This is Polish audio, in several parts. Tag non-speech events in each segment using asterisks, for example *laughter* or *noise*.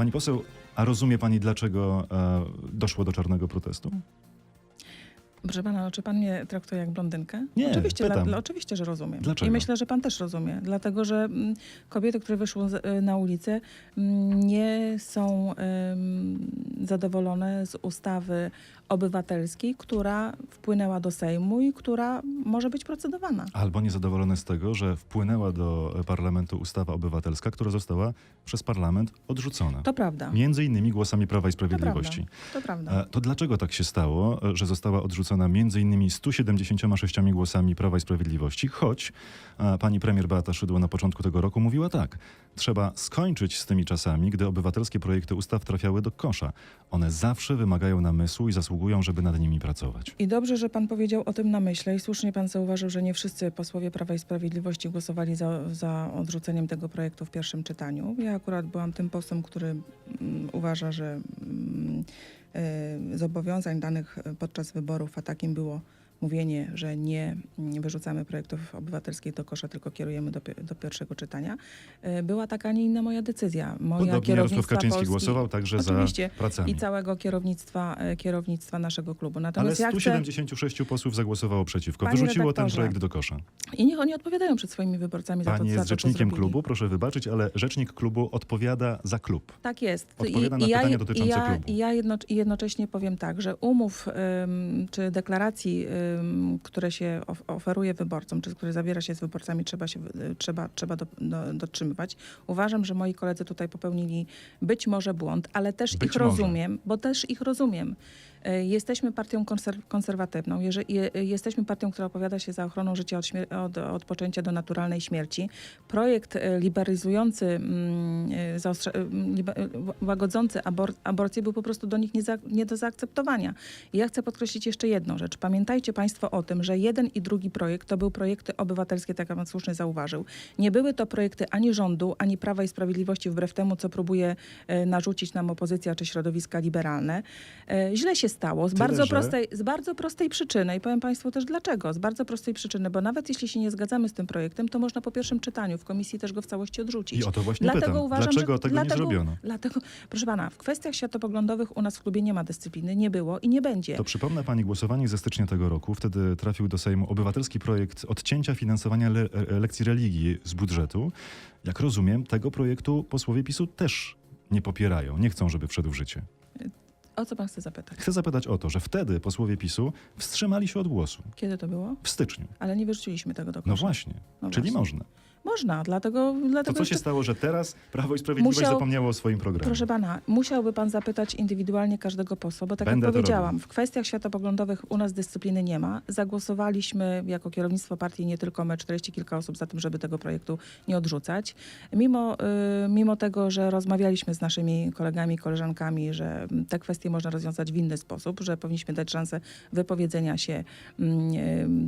Pani poseł, a rozumie pani, dlaczego e, doszło do czarnego protestu? Proszę pana, no, czy pan mnie traktuje jak blondynkę? Nie, oczywiście, pytam. dla, oczywiście, że rozumiem. Dlaczego? I myślę, że pan też rozumie. Dlatego, że mm, kobiety, które wyszły z, y, na ulicę, mm, nie są ym, zadowolone z ustawy obywatelskiej, która wpłynęła do Sejmu i która może być procedowana. Albo niezadowolone z tego, że wpłynęła do parlamentu ustawa obywatelska, która została przez parlament odrzucona. To prawda. Między innymi głosami Prawa i To prawda. Sprawiedliwości. To prawda. E, To dlaczego tak się stało, e, że została odrzucona między innymi 176 głosami Prawa i Sprawiedliwości, choć pani premier Beata Szydło na początku tego roku mówiła tak, trzeba skończyć z tymi czasami, gdy obywatelskie projekty ustaw trafiały do kosza. One zawsze wymagają namysłu i zasługują, żeby nad nimi pracować. I dobrze, że pan powiedział o tym namyśle i słusznie pan zauważył, że nie wszyscy posłowie Prawa i Sprawiedliwości głosowali za, za odrzuceniem tego projektu w pierwszym czytaniu. Ja akurat byłam tym posłem, który mm, uważa, że mm, zobowiązań danych podczas wyborów, a takim było mówienie, że nie wyrzucamy projektów obywatelskich do kosza, tylko kierujemy do, do pierwszego czytania, e, była taka, a nie inna moja decyzja. Moja Podobnie Jarosław Kaczyński Polski głosował także Oczywiście. za pracami. i całego kierownictwa, e, kierownictwa naszego klubu. Ale Natomiast ja chcę... 176 posłów zagłosowało przeciwko. Panie Wyrzuciło ten projekt do kosza. I niech oni odpowiadają przed swoimi wyborcami za to, Pani za jest to, rzecznikiem klubu, proszę wybaczyć, ale rzecznik klubu odpowiada za klub. Tak jest. Odpowiada na pytania dotyczące i ja, klubu. I ja jedno, i jednocześnie powiem tak, że umów ym, czy deklaracji, ym, które się of, oferuje wyborcom, czy które zawiera się z wyborcami, trzeba się y, trzeba, trzeba do, do, dotrzymywać. Uważam, że moi koledzy tutaj popełnili być może błąd, ale też Być ich może. rozumiem, bo też ich rozumiem. Y, Jesteśmy partią konser- konserwatywną. Jeżeli, je, jesteśmy partią, która opowiada się za ochroną życia od, od, od poczęcia do naturalnej śmierci. Projekt y, liberalizujący, mm, y, y, y, łagodzący abor- aborcję był po prostu do nich nie, za, nie do zaakceptowania. I ja chcę podkreślić jeszcze jedną rzecz. Pamiętajcie Państwo o tym, że jeden i drugi projekt to były projekty obywatelskie, tak jak Pan słusznie zauważył. Nie były to projekty ani rządu, ani Prawa i Sprawiedliwości, wbrew temu, co próbuje e, narzucić nam opozycja czy środowiska liberalne. E, źle się stało z Tyle, bardzo, prostej, z bardzo prostej przyczyny i powiem Państwu też dlaczego. Z bardzo prostej przyczyny, bo nawet jeśli się nie zgadzamy z tym projektem, to można po pierwszym czytaniu w komisji też go w całości odrzucić. I o to właśnie Dlatego pytam. uważam, Dlaczego że, tego dlatego, nie zrobiono? Dlatego, proszę pana, w kwestiach światopoglądowych u nas w klubie nie ma dyscypliny, nie było i nie będzie. To przypomnę pani głosowanie ze stycznia tego roku. Wtedy trafił do Sejmu obywatelski projekt odcięcia finansowania le lekcji religii z budżetu. Jak rozumiem, tego projektu posłowie PiSu też nie popierają, nie chcą, żeby wszedł w życie. O co pan chce zapytać? Chcę zapytać o to, że wtedy posłowie PiSu wstrzymali się od głosu Kiedy to było? w styczniu. Ale nie wyrzuciliśmy tego do No właśnie, No czyli właśnie. można. Można, dlatego... To dlatego co się stało, że teraz Prawo i Sprawiedliwość Musiał- zapomniało o swoim programie? Proszę pana, musiałby pan zapytać indywidualnie każdego posła, bo tak Będę jak to powiedziałam, w kwestiach światopoglądowych u nas dyscypliny nie ma. Zagłosowaliśmy jako kierownictwo partii, nie tylko my, 40 kilka osób za tym, żeby tego projektu nie odrzucać. Mimo, y, mimo tego, że rozmawialiśmy z naszymi kolegami, koleżankami, że mm, te kwestie można rozwiązać w inny sposób, że powinniśmy dać szansę wypowiedzenia się mm,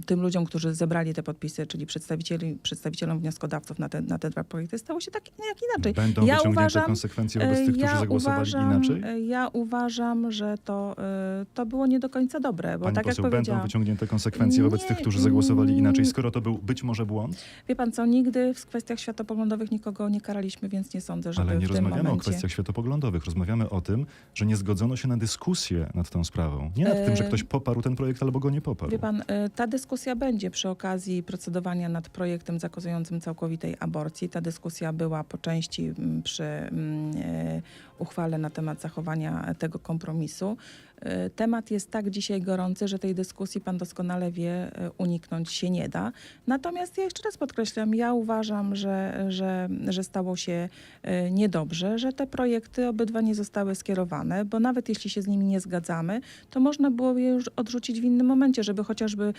y, tym ludziom, którzy zebrali te podpisy, czyli przedstawicieli, przedstawicielom wnioskodawców na te, na te dwa projekty, stało się tak jak inaczej. Będą Ja wyciągnięte uważam, konsekwencje wobec tych, E, którzy zagłosowali uważam, inaczej? e, Ja uważam, że to, e, to było nie do końca dobre, bo Pani tak jak poseł, będą powiedziałam, wyciągnięte konsekwencje wobec Nie, tych, którzy zagłosowali inaczej, skoro to był być może błąd? wie pan co, nigdy w kwestiach światopoglądowych nikogo nie karaliśmy, więc nie sądzę, żeby Ale nie rozmawiamy momencie... o kwestiach światopoglądowych. Rozmawiamy o tym, że nie zgodzono się na dyskusję nad tą sprawą. Nie nad tym, że E, ktoś poparł ten projekt albo go nie poparł. Wie pan, e, ta dyskusja będzie przy okazji procedowania nad projektem zakazującym całkowitej aborcji. Ta dyskusja była po części mm, przy mm, e, uchwale na temat zachowania tego kompromisu. E, Temat jest tak dzisiaj gorący, że tej dyskusji pan doskonale wie, e, uniknąć się nie da. Natomiast ja jeszcze raz podkreślam, ja uważam, że, że, że stało się niedobrze, że te projekty obydwa nie zostały skierowane, bo nawet jeśli się z nimi nie zgadzamy, to można było je już odrzucić w innym momencie, żeby chociażby,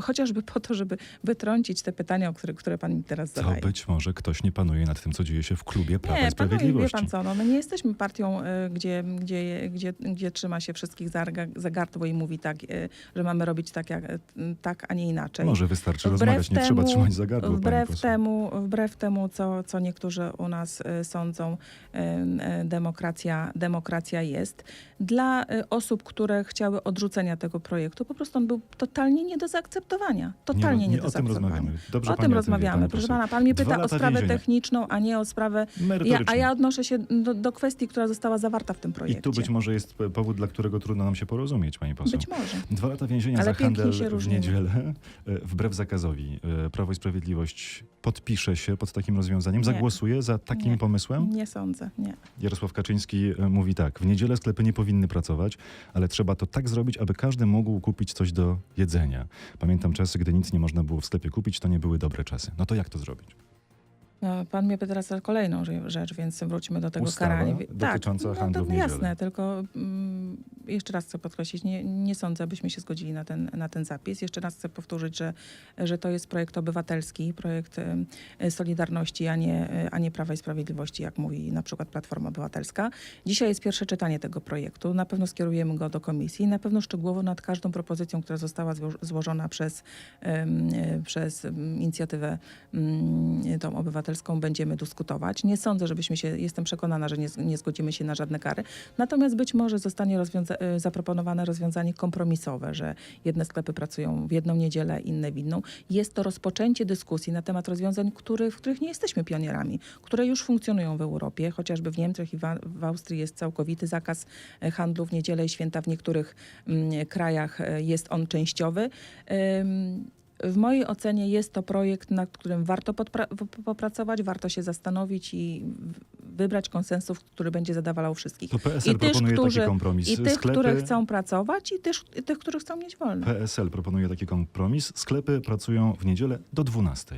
chociażby po to, żeby wytrącić te pytania, o które, które pan mi teraz To zadaje. być może ktoś nie panuje nad tym, co dzieje się w klubie Prawa i Nie, panuje, wie Sprawiedliwości. pan co, no, my nie jesteśmy partią, y, gdzie, gdzie, gdzie, gdzie trzyma się wszystkich za, za gardło i mówi tak, y, że mamy robić tak, jak, y, tak a nie inaczej. Może wystarczy Wbrew rozmawiać, nie trzeba trzymać za gardło, Wbrew temu, wbrew temu co, co niektórzy u nas sądzą, demokracja, demokracja jest. Dla osób, które chciały odrzucenia tego projektu, po prostu on był totalnie nie do zaakceptowania. Totalnie nie, nie do o tym zaakceptowania. rozmawiamy. Dobrze o tym rozmawiamy. Proszę pana, pan mnie pyta o sprawę więzienia. techniczną, a nie o sprawę. Ja, a ja odnoszę się do, do kwestii, która została zawarta w tym projekcie. I tu być może jest powód, dla którego trudno nam się porozumieć, pani poseł. Być może. Dwa lata więzienia Ale za handel się w niedzielę, e, wbrew zakazowi. E, Prawo i Sprawiedliwość podpisze się pod takim rozwiązaniem, Nie. zagłosuje za takim Nie. pomysłem? Nie sądzę, nie. Jarosław Kaczyński e, mówi tak, w niedzielę sklepy nie powinny pracować, ale trzeba to tak zrobić, aby każdy mógł kupić coś do jedzenia. Pamiętam czasy, gdy nic nie można było w sklepie kupić, to nie były dobre czasy. No to jak to zrobić? No, Pan mnie pyta teraz o kolejną rze- rzecz, więc wróćmy do tego Ustawa karania. dotycząca no, handlu to w niedzielę. Jasne, tylko mm, jeszcze raz chcę podkreślić, nie, nie sądzę, byśmy się zgodzili na ten, na ten zapis. Jeszcze raz chcę powtórzyć, że, że to jest projekt obywatelski, projekt Solidarności, a nie, e, a nie Prawa i Sprawiedliwości, jak mówi na przykład Platforma Obywatelska. Dzisiaj jest pierwsze czytanie tego projektu. Na pewno skierujemy go do komisji. Na pewno szczegółowo nad każdą propozycją, która została zło- złożona przez, e, przez em, inicjatywę mm, tą obywatelską będziemy dyskutować. Nie sądzę, żebyśmy się, jestem przekonana, że nie, nie zgodzimy się na żadne kary. Natomiast być może zostanie rozwiąza- e, zaproponowane rozwiązanie kompromisowe, że jedne sklepy pracują w jedną niedzielę, inne w inną. Jest to rozpoczęcie dyskusji na temat rozwiązań, który, w których nie jesteśmy pionierami, które już funkcjonują w Europie, chociażby w Niemczech i w, Austrii jest całkowity zakaz e, handlu w niedzielę i święta. W niektórych mm, krajach e, jest on częściowy. W mojej ocenie jest to projekt, nad którym warto popracować, warto się zastanowić i wybrać konsensus, który będzie zadowalał wszystkich. To PSL I tych, proponuje którzy- taki kompromis. I tych, sklepy, które chcą pracować, i tych, i tych, którzy chcą mieć wolne. PSL proponuje taki kompromis. Sklepy pracują w niedzielę do 12.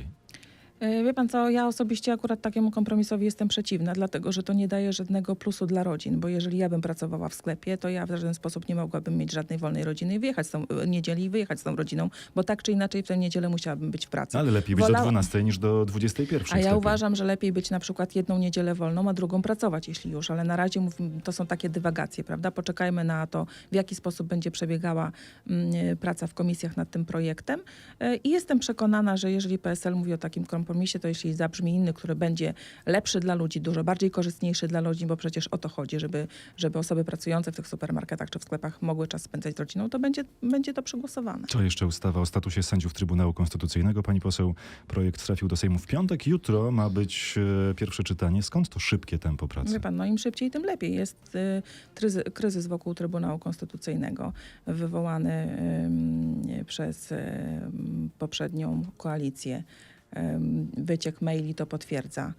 E, Wie pan co, ja osobiście akurat takiemu kompromisowi jestem przeciwna, dlatego że to nie daje żadnego plusu dla rodzin, bo jeżeli ja bym pracowała w sklepie, to ja w żaden sposób nie mogłabym mieć żadnej wolnej rodziny i wyjechać z tą e, niedzieli i wyjechać z tą rodziną, bo tak czy inaczej w tę niedzielę musiałabym być w pracy. Ale lepiej być do Wolała- 12 niż do 21. A ja sklepie. uważam, że lepiej być na przykład jedną niedzielę wolną, a drugą pracować, jeśli już, ale na razie to są takie dywagacje, prawda? Poczekajmy na to, w jaki sposób będzie przebiegała mm, praca w komisjach nad tym projektem. E, I jestem przekonana, że jeżeli PSL mówi o takim kompromisie, to jeśli zabrzmi inny, który będzie lepszy dla ludzi, dużo bardziej korzystniejszy dla ludzi, bo przecież o to chodzi, żeby, żeby osoby pracujące w tych supermarketach czy w sklepach mogły czas spędzać z rodziną, to będzie, będzie to przegłosowane. To jeszcze ustawa o statusie sędziów Trybunału Konstytucyjnego. Pani poseł, projekt trafił do Sejmu w piątek. Jutro ma być e, pierwsze czytanie. Skąd to szybkie tempo pracy? Wie pan, no im szybciej, tym lepiej. Jest y, kryzys, wokół Trybunału Konstytucyjnego wywołany ym, przez ym, poprzednią koalicję. Wyciek maili to potwierdza.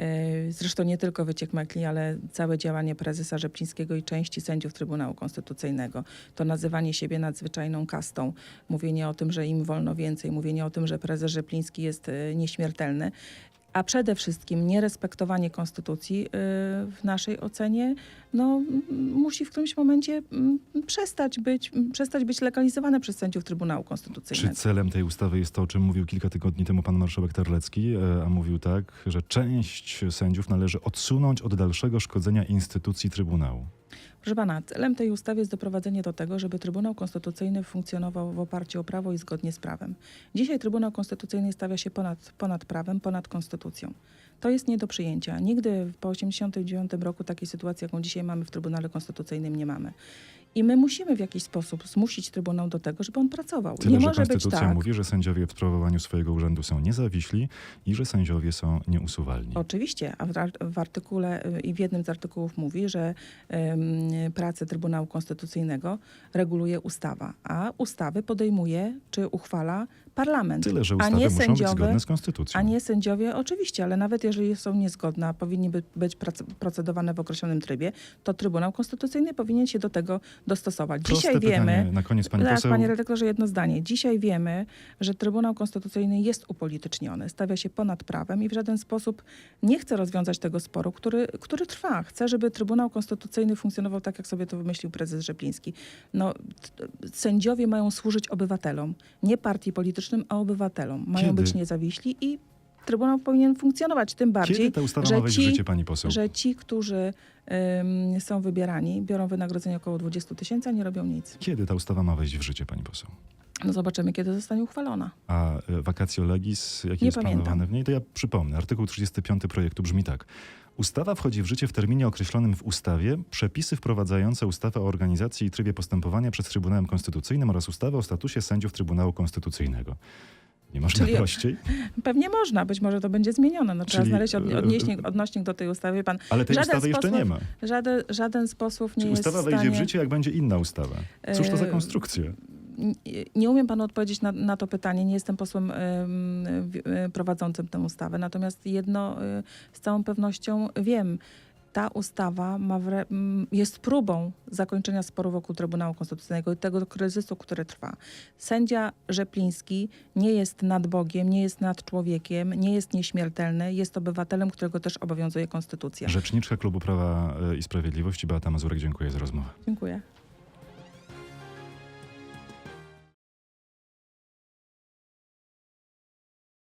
Y, Zresztą nie tylko wyciek maili, ale całe działanie prezesa Rzeplińskiego i części sędziów Trybunału Konstytucyjnego. To nazywanie siebie nadzwyczajną kastą, mówienie o tym, że im wolno więcej, mówienie o tym, że prezes Rzepliński jest y, nieśmiertelny. A przede wszystkim nierespektowanie konstytucji y, w naszej ocenie no, musi w którymś momencie przestać być, przestać być legalizowane przez sędziów Trybunału Czy Konstytucyjnego. celem tej ustawy jest to, o czym mówił kilka tygodni temu pan marszałek Terlecki, e, a mówił tak, że część sędziów należy odsunąć od dalszego szkodzenia instytucji Trybunału? Proszę pana, celem tej ustawy jest doprowadzenie do tego, żeby Trybunał Konstytucyjny funkcjonował w oparciu o prawo i zgodnie z prawem. Dzisiaj Trybunał Konstytucyjny stawia się ponad, ponad prawem, ponad konstytucją. To jest nie do przyjęcia. Nigdy po 1989 roku takiej sytuacji, jaką dzisiaj mamy w Trybunale Konstytucyjnym, nie mamy. I my musimy w jakiś sposób zmusić Trybunał do tego, żeby on pracował. Tyle, nie że może być Konstytucja tak. mówi, że sędziowie w sprawowaniu swojego urzędu są niezawiśli i że sędziowie są nieusuwalni. Oczywiście, a w, ar- w artykule y, i w jednym z artykułów mówi, że ym, pracę Trybunału Konstytucyjnego reguluje ustawa, a ustawy podejmuje czy uchwala parlament. Tyle, że a ustawy nie muszą być sędziowie, zgodne z konstytucją. A nie sędziowie, oczywiście, ale nawet jeżeli są niezgodne, a powinny by, być procedowane w określonym trybie, to Trybunał Konstytucyjny powinien się do tego dostosować. Proste Dzisiaj wiemy, pytanie na koniec pani tak, poseł. panie redaktorze, jedno zdanie. Dzisiaj wiemy, że Trybunał Konstytucyjny jest upolityczniony, stawia się ponad prawem i w żaden sposób nie chce rozwiązać tego sporu, który, który trwa. Chce, żeby Trybunał Konstytucyjny funkcjonował tak, jak sobie to wymyślił prezes Rzepliński. No, sędziowie mają służyć obywatelom, nie partii politycznym, a obywatelom. Mają Kiedy? być niezawiśli i Trybunał powinien funkcjonować, tym bardziej, że ci, życie, pani poseł? że ci, którzy ym, są wybierani, biorą wynagrodzenie około 20 tysięcy, a nie robią nic. Kiedy ta ustawa ma wejść w życie, pani poseł? No zobaczymy, kiedy zostanie uchwalona. A vacatio legis, jakie Nie jest pamiętam. planowane w niej, to ja przypomnę. Artykuł 35 projektu brzmi tak. Ustawa wchodzi w życie w terminie określonym w ustawie. Przepisy wprowadzające ustawę o organizacji i trybie postępowania przed Trybunałem Konstytucyjnym oraz ustawę o statusie sędziów Trybunału Konstytucyjnego. Nie można Czyli- prościej, *laughs* Pewnie można, być może to będzie zmienione. No, trzeba Czyli, znaleźć od, e, odnieśnik, odnośnik do tej ustawy. Pan, ale tej ustawy jeszcze nie ma. żaden, żaden sposób nie Czy jest ustawa w wejdzie stanie... w życie, jak będzie inna ustawa? Cóż to za E, konstrukcja? Nie umiem panu odpowiedzieć na, na to pytanie. Nie jestem posłem y, prowadzącym tę ustawę. Natomiast jedno y, z całą pewnością wiem. Ta ustawa ma wre, jest próbą zakończenia sporu wokół Trybunału Konstytucyjnego i tego kryzysu, który trwa. Sędzia Rzepliński nie jest nad Bogiem, nie jest nad człowiekiem, nie jest nieśmiertelny, jest obywatelem, którego też obowiązuje konstytucja. Rzeczniczka Klubu Prawa e, i Sprawiedliwości Beata Mazurek, dziękuję za rozmowę. Dziękuję.